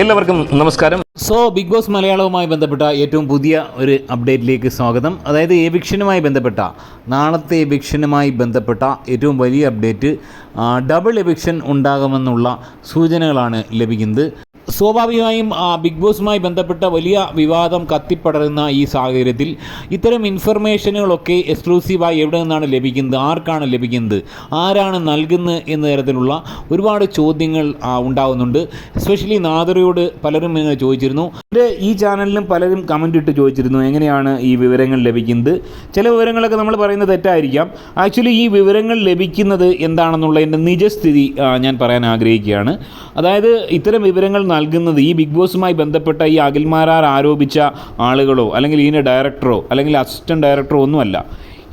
എല്ലാവർക്കും നമസ്കാരം. So big boss മലയാളവുമായി ബന്ധപ്പെട്ട ഏറ്റവും പുതിയ ഒരു അപ്ഡേറ്റിലേക്ക് സ്വാഗതം. അതായത് എവിക്ഷനുമായി ബന്ധപ്പെട്ട നാളത്തെ എവിക്ഷനുമായി ബന്ധപ്പെട്ട ഏറ്റവും വലിയ അപ്ഡേറ്റ് ഡബിൾ എവിക്ഷൻ ഉണ്ടാകുമെന്നുള്ള സൂചനകളാണ് ലഭിക്കുന്നത്. സ്വാഭാവികമായും ബിഗ് ബോസുമായി ബന്ധപ്പെട്ട വലിയ വിവാദം കത്തിപ്പടരുന്ന ഈ സാഹചര്യത്തിൽ ഇത്തരം ഇൻഫർമേഷനുകളൊക്കെ എക്സ്ക്ലൂസീവായി എവിടെ നിന്നാണ് ലഭിക്കുന്നത്? ആർക്കാണ് ലഭിക്കുന്നത്? ആരാണ് നൽകുന്നത് എന്ന തരത്തിലുള്ള ഒരുപാട് ചോദ്യങ്ങൾ ഉണ്ടാകുന്നുണ്ട് എസ്പെഷ്യലി നാദറയോട് പലരും ഇങ്ങനെ ചോദിച്ചിരുന്നു. ഈ ചാനലിലും പലരും കമന്റ് ഇട്ട് ചോദിച്ചിരുന്നു എങ്ങനെയാണ് ഈ വിവരങ്ങൾ ലഭിക്കുന്നത്? ചില വിവരങ്ങളൊക്കെ നമ്മൾ പറയുന്നത് തെറ്റായിരിക്കാം. ആക്ച്വലി ഈ വിവരങ്ങൾ ലഭിക്കുന്നത് എന്താണെന്നുള്ളതിന്റെ നിജസ്ഥിതി ഞാൻ പറയാൻ ആഗ്രഹിക്കുകയാണ്. അതായത് ഇത്തരം വിവരങ്ങൾ നൽകുന്നത് ഈ ബിഗ് ബോസുമായി ബന്ധപ്പെട്ട ഈ അഖിൽമാരാർ ആരോപിച്ച ആളുകളോ അല്ലെങ്കിൽ ഇതിന്റെ ഡയറക്ടറോ അല്ലെങ്കിൽ അസിസ്റ്റന്റ് ഡയറക്ടറോ ഒന്നുമല്ല.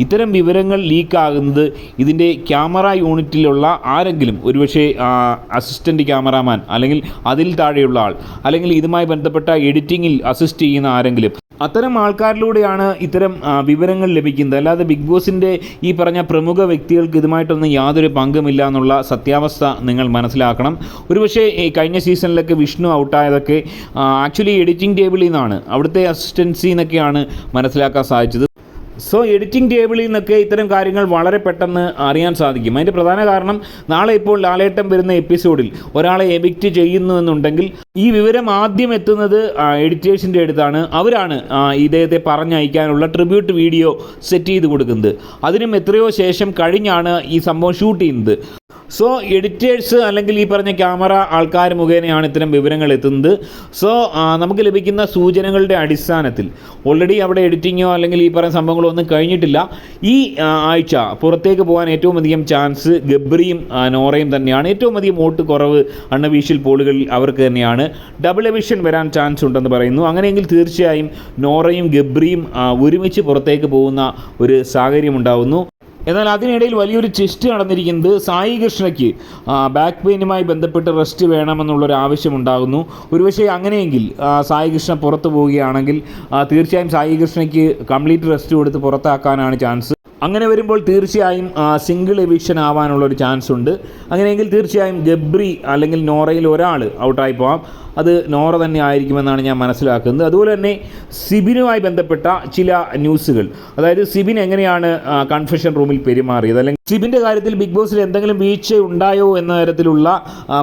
ഇത്തരം വിവരങ്ങൾ ലീക്കാകുന്നത് ഇതിന്റെ ക്യാമറ യൂണിറ്റിലുള്ള ആരെങ്കിലും ഒരുപക്ഷെ അസിസ്റ്റന്റ് ക്യാമറാമാൻ അല്ലെങ്കിൽ അതിൽ താഴെയുള്ള ആൾ അല്ലെങ്കിൽ ഇതുമായി ബന്ധപ്പെട്ട എഡിറ്റിങ്ങിൽ അസിസ്റ്റ് ചെയ്യുന്ന ആരെങ്കിലും അത്തരം ആൾക്കാരിലൂടെയാണ് ഇത്തരം വിവരങ്ങൾ ലഭിക്കുന്നത്. അല്ലാതെ ബിഗ് ബോസിന്റെ ഈ പറഞ്ഞ പ്രമുഖ വ്യക്തികൾക്ക് ഇതുമായിട്ടൊന്നും യാതൊരു പങ്കുമില്ല എന്നുള്ള സത്യാവസ്ഥ നിങ്ങൾ മനസ്സിലാക്കണം. ഒരുപക്ഷേ കഴിഞ്ഞ സീസണിലൊക്കെ വിഷ്ണു ഔട്ടായതൊക്കെ ആക്ച്വലി എഡിറ്റിംഗ് ടേബിളിൽ നിന്നാണ്. അവിടുത്തെ അസിസ്റ്റൻസിന്നൊക്കെയാണ് മനസ്സിലാക്കാൻ സാധിച്ചത്. സോ എഡിറ്റിംഗ് ടേബിളിൽ നിന്നൊക്കെ ഇത്തരം കാര്യങ്ങൾ വളരെ പെട്ടെന്ന് അറിയാൻ സാധിക്കും. അതിന്റെ പ്രധാന കാരണം നാളെ ഇപ്പോൾ ലാലേട്ടം വരുന്ന എപ്പിസോഡിൽ ഒരാളെ എവിക്റ്റ് ചെയ്യുന്നു എന്നുണ്ടെങ്കിൽ ഈ വിവരം ആദ്യം എത്തുന്നത് എഡിറ്റേഴ്സിന്റെ അടുത്താണ്. അവരാണ് ഇദ്ദേഹത്തെ പറഞ്ഞയക്കാനുള്ള ട്രിബ്യൂട്ട് വീഡിയോ സെറ്റ് ചെയ്ത് കൊടുക്കുന്നത്. അതിനും എത്രയോ ശേഷം കഴിഞ്ഞാണ് ഈ സംഭവം ഷൂട്ട് ചെയ്യുന്നത്. സോ എഡിറ്റേഴ്സ് അല്ലെങ്കിൽ ഈ പറഞ്ഞ ക്യാമറ ആൾക്കാർ മുഖേനയാണ് ഇത്തരം വിവരങ്ങൾ എത്തുന്നത്. സോ നമുക്ക് ലഭിക്കുന്ന സൂചനകളുടെ അടിസ്ഥാനത്തിൽ. ഓൾറെഡി അവിടെ എഡിറ്റിങ്ങോ അല്ലെങ്കിൽ ഈ പറയുന്ന സംഭവങ്ങളോ ഒന്നും കഴിഞ്ഞിട്ടില്ല. ഈ ആഴ്ച പുറത്തേക്ക് പോകാൻ ഏറ്റവും അധികം ചാൻസ് ഗബ്രിയും നോറയും തന്നെയാണ്. ഏറ്റവും അധികം വോട്ട് കുറവ് അണ്ണവീശിൽ പോളുകളിൽ അവർക്ക് തന്നെയാണ്. ഡബിൾ എവിഷൻ വരാൻ ചാൻസ് ഉണ്ടെന്ന് പറയുന്നു. അങ്ങനെയെങ്കിൽ തീർച്ചയായും നോറയും ഗബ്രിയും ഒരുമിച്ച് പുറത്തേക്ക് പോകുന്ന ഒരു സാഹചര്യം ഉണ്ടാകുന്നു എന്നാൽ അതിനിടയിൽ വലിയൊരു ചെസ്റ്റ് നടന്നിരിക്കുന്നത് സായി കൃഷ്ണയ്ക്ക്. ബാക്ക് പെയിനുമായി ബന്ധപ്പെട്ട് റെസ്റ്റ് വേണമെന്നുള്ളൊരു ആവശ്യമുണ്ടാകുന്നു. ഒരുപക്ഷെ അങ്ങനെയെങ്കിൽ സായി കൃഷ്ണ പുറത്തു പോവുകയാണെങ്കിൽ തീർച്ചയായും സായി കൃഷ്ണയ്ക്ക് കംപ്ലീറ്റ് റെസ്റ്റ് കൊടുത്ത് പുറത്താക്കാനാണ് ചാൻസ് അങ്ങനെ വരുമ്പോൾ തീർച്ചയായും സിംഗിൾ എവിക്ഷൻ ആവാനുള്ളൊരു ചാൻസ് ഉണ്ട്. അങ്ങനെയെങ്കിൽ തീർച്ചയായും ഗബ്രി അല്ലെങ്കിൽ നോറയിൽ ഒരാൾ ഔട്ടായി പോവാം. അത് നോറ തന്നെ ആയിരിക്കുമെന്നാണ് ഞാൻ മനസ്സിലാക്കുന്നത്. അതുപോലെ തന്നെ സിബിനുമായി ബന്ധപ്പെട്ട ചില ന്യൂസുകൾ. അതായത് സിബിൻ എങ്ങനെയാണ് കൺഫെഷൻ റൂമിൽ പെരുമാറിയത്? അല്ലെങ്കിൽ സിബിന്റെ കാര്യത്തിൽ ബിഗ് ബോസിൽ എന്തെങ്കിലും വീഴ്ച ഉണ്ടായോ എന്ന തരത്തിലുള്ള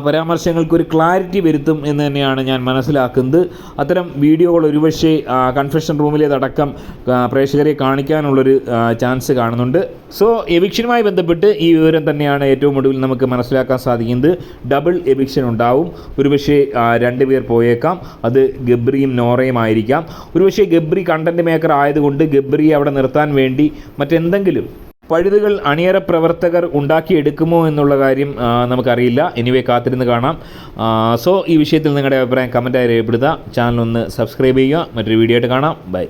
പരാമർശങ്ങൾക്ക് ഒരു ക്ലാരിറ്റി വരുത്തും എന്ന് തന്നെയാണ് ഞാൻ മനസ്സിലാക്കുന്നത്. അത്തരം വീഡിയോകൾ ഒരുപക്ഷെ കൺഫെഷൻ റൂമിലേതടക്കം പ്രേക്ഷകരെ കാണിക്കാനുള്ളൊരു ചാൻസ് കാണുന്നുണ്ട്. സോ എവിക്ഷനുമായി ബന്ധപ്പെട്ട് ഈ വിവരം തന്നെയാണ് ഏറ്റവും ഒടുവിൽ നമുക്ക് മനസ്സിലാക്കാൻ സാധിക്കുന്നത്. ഡബിൾ എവിക്ഷൻ ഉണ്ടാവും. ഒരുപക്ഷെ രണ്ട് പേർ പോയേക്കാം. അത് ഗബ്രിയും നോറയും ആയിരിക്കാം. ഒരുപക്ഷെ ഗബ്രി കണ്ടന്റ് മേക്കർ ആയതുകൊണ്ട് ഗബ്രിയെ അവിടെ നിർത്താൻ വേണ്ടി മറ്റെന്തെങ്കിലും പഴുതുകൾ അണിയറ പ്രവർത്തകർ ഉണ്ടാക്കിയെടുക്കുമോ എന്നുള്ള കാര്യം നമുക്കറിയില്ല. എനിവേ കാത്തിരുന്ന് കാണാം. സോ ഈ വിഷയത്തിൽ നിങ്ങളുടെ അഭിപ്രായം കമന്റായി രേഖപ്പെടുത്തുക. ചാനൽ ഒന്ന് സബ്സ്ക്രൈബ് ചെയ്യുക. മറ്റൊരു വീഡിയോ ആയിട്ട് കാണാം. ബൈ